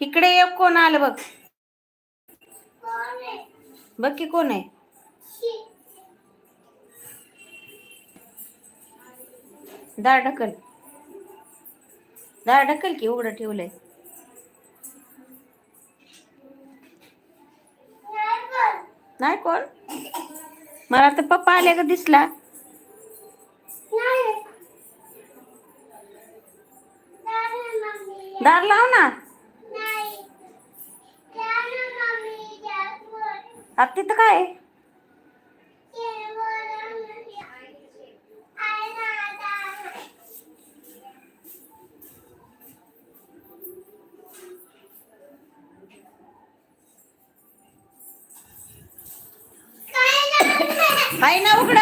इकडे एक कोण आलं बघ. बघ की कोण आहे. दार ढकल. दार ढकल की उघडं ठेवलंय. नाही कोण? मला तर पप्पा आले का दिसला? दार लाव ना. आता तिथं काय आहे? ना उघडं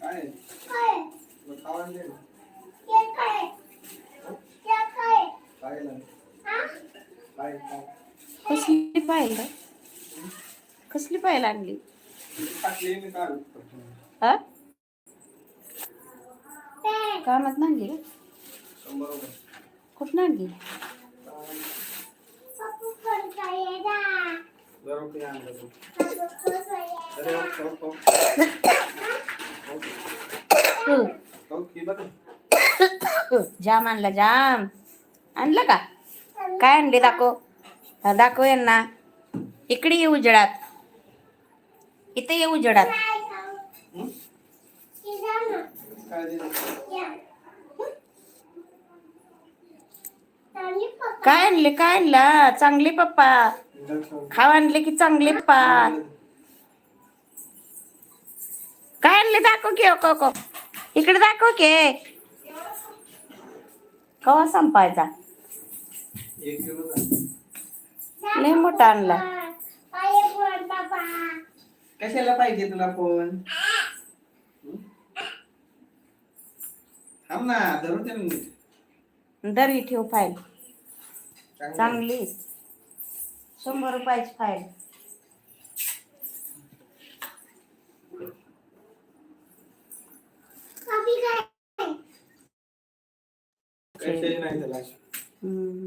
काय मग खावायला दे ना. काय ना? काय काय? कसली पाहिल कसली पाहिल. हा कामात आणली. कुठं आणली आणलं. जाम आणला जाम आणलं का काय आणले दाखव. दाखव यांना. इकडे ये उजडात. इथे ये उजडात. काय आणले काय आणला? चांगले पप्पा. खाव आणले की चांगले पप्पा. काय आणले दाखव की को इकडे दाखव के. कवा संपायचा? लय मोठा आणला कशाला पाहिजे तुला फोन हं? थांब ना धरून दे ना नीट. दरी ठेव फाईल चांगलं. चांगली शंभर रुपयाची फाईल कशाची नाही त्याला हम्म.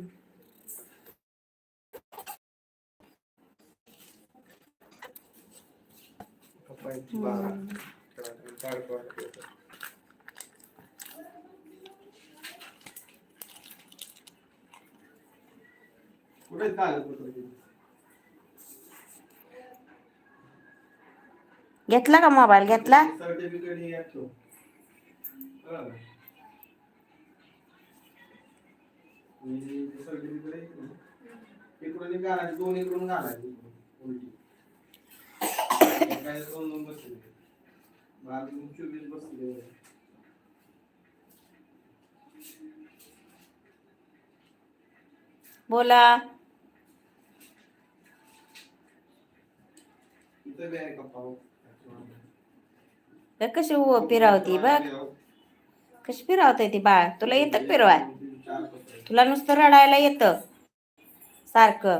घेतला का मोबाईल? घेतला? सर्टिफिकेट हे यात ठेव. बोला. हो. कशी उ- फिरावती बघ. कशी फिरावते ती बाळ? तुला येतं फिरवाय तुला नुसतं रडायला येतं. सारखं.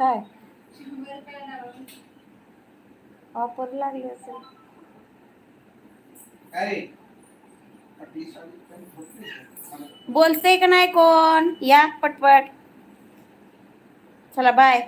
काय? ऑफ़र लागली असेल. बोलते का नाही कोण? या पटपट. चला बाय